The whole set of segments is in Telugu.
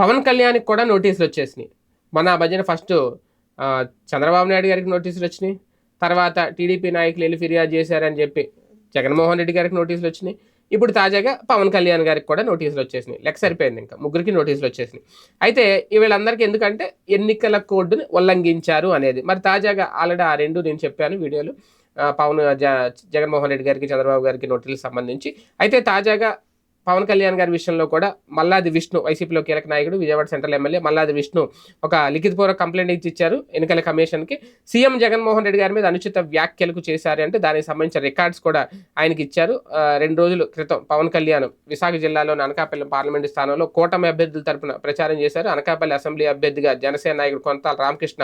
పవన్ కళ్యాణ్కి కూడా నోటీసులు వచ్చేసినాయి. మన ఆ మధ్యన ఫస్ట్ చంద్రబాబు నాయుడు గారికి నోటీసులు వచ్చినాయి. తర్వాత టీడీపీ నాయకులు వెళ్ళి ఫిర్యాదు చేశారని చెప్పి జగన్మోహన్ రెడ్డి గారికి నోటీసులు వచ్చినాయి. ఇప్పుడు తాజాగా పవన్ కళ్యాణ్ గారికి కూడా నోటీసులు వచ్చేసినాయి. లెక్క సరిపోయింది ఇంకా. ముగ్గురికి నోటీసులు వచ్చేసినాయి. అయితే ఈ వీళ్ళందరికీ ఎందుకంటే ఎన్నికల కోడ్ని ఉల్లంఘించారు అనేది. మరి తాజాగా ఆల్రెడీ ఆ రెండు నేను చెప్పాను వీడియోలు. పవన్ జ జగన్మోహన్ రెడ్డి గారికి చంద్రబాబు గారికి నోటీసులకు సంబంధించి. అయితే తాజాగా పవన్ కళ్యాణ్ గారి విషయంలో కూడా మల్లాది విష్ణు వైసీపీలో కీలక నాయకుడు విజయవాడ సెంట్రల్ ఎమ్మెల్యే మల్లాది విష్ణు ఒక లిఖితపూర్వక కంప్లైంట్ ఇచ్చి ఇచ్చారు. ఎన్నికల కమిషన్కి సీఎం జగన్మోహన్ రెడ్డి గారి మీద అనుచిత వ్యాఖ్యలకు చేశారు అంటే దానికి సంబంధించిన రికార్డ్స్ కూడా ఆయనకి ఇచ్చారు. రెండు రోజుల క్రితం పవన్ కళ్యాణ్ విశాఖ జిల్లాలోని అనకాపల్లి పార్లమెంటు స్థానంలో కూటమి అభ్యర్థుల తరపున ప్రచారం చేశారు. అనకాపల్లి అసెంబ్లీ అభ్యర్థిగా జనసేన నాయకుడు కొంతాల రామకృష్ణ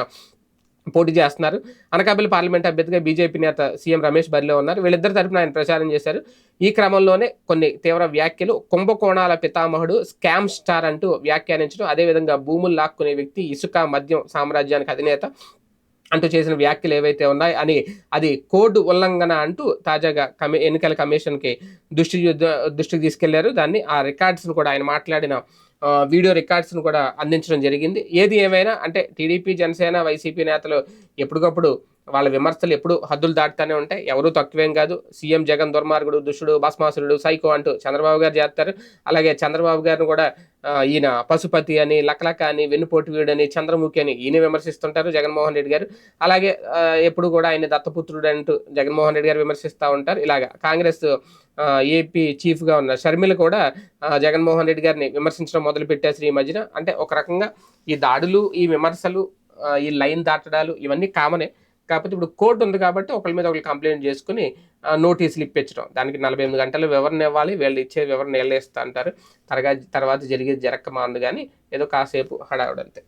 పోటీ చేస్తున్నారు. అనకాపల్లి పార్లమెంట్ అభ్యర్థిగా బీజేపీ నేత సీఎం రమేష్ బరిలో ఉన్నారు. వీళ్ళిద్దరి తరపున ఆయన ప్రచారం చేశారు. ఈ క్రమంలోనే కొన్ని తీవ్ర వ్యాఖ్యలు. కుంభకోణాల పితామహుడు స్కామ్ స్టార్ అంటూ వ్యాఖ్యానించడం. అదేవిధంగా భూములు లాక్కునే వ్యక్తి ఇసుక మద్యం సామ్రాజ్యానికి అధినేత అంటూ చేసిన వ్యాఖ్యలు ఏవైతే ఉన్నాయో అని అది కోడ్ ఉల్లంఘన అంటూ తాజాగా కమి ఎన్నికల కమిషన్కి దృష్టి దృష్టికి తీసుకెళ్ళారు. దాన్ని ఆ రికార్డ్స్ను కూడా ఆయన మాట్లాడిన వీడియో రికార్డ్స్ను కూడా అందించడం జరిగింది. ఏది ఏమైనా అంటే టీడీపీ జనసేన వైసీపీ నేతలు ఎప్పటికప్పుడు వాళ్ళ విమర్శలు ఎప్పుడు హద్దులు దాటుతూనే ఉంటాయి. ఎవరూ తక్కువేం కాదు. సీఎం జగన్ దుర్మార్గుడు దుష్టుడు భస్మాసురుడు సైకో అంటూ చంద్రబాబు గారు చేస్తారు. అలాగే చంద్రబాబు గారిని కూడా ఈయన పశుపతి అని లకలక అని వెన్నుపోటు అని చంద్రముఖి అని ఈయన విమర్శిస్తుంటారు జగన్మోహన్ రెడ్డి గారు. అలాగే ఎప్పుడు కూడా ఆయన దత్తపుత్రుడు అంటూ జగన్మోహన్ రెడ్డి గారు విమర్శిస్తూ ఉంటారు. ఇలాగా కాంగ్రెస్ ఏపీ చీఫ్గా ఉన్న షర్మిల కూడా జగన్మోహన్ రెడ్డి గారిని విమర్శించడం మొదలు పెట్టేసి ఈ మధ్యన. అంటే ఒక రకంగా ఈ దాడులు ఈ విమర్శలు ఈ లైన్ దాటడాలు ఇవన్నీ కామనే. కాకపోతే ఇప్పుడు కోర్టు ఉంది కాబట్టి ఒకరి మీద ఒకరు కంప్లైంట్ చేసుకుని నోటీసులు ఇప్పించడం. దానికి నలభై ఎనిమిది గంటలు వివరణ ఇవ్వాలి వీళ్ళు ఇచ్చే వివరణ వెళ్ళేస్తా అంటారు. తర్వాత తర్వాత జరిగేది మా మాందు కానీ ఏదో కాసేపు హడావుడంతే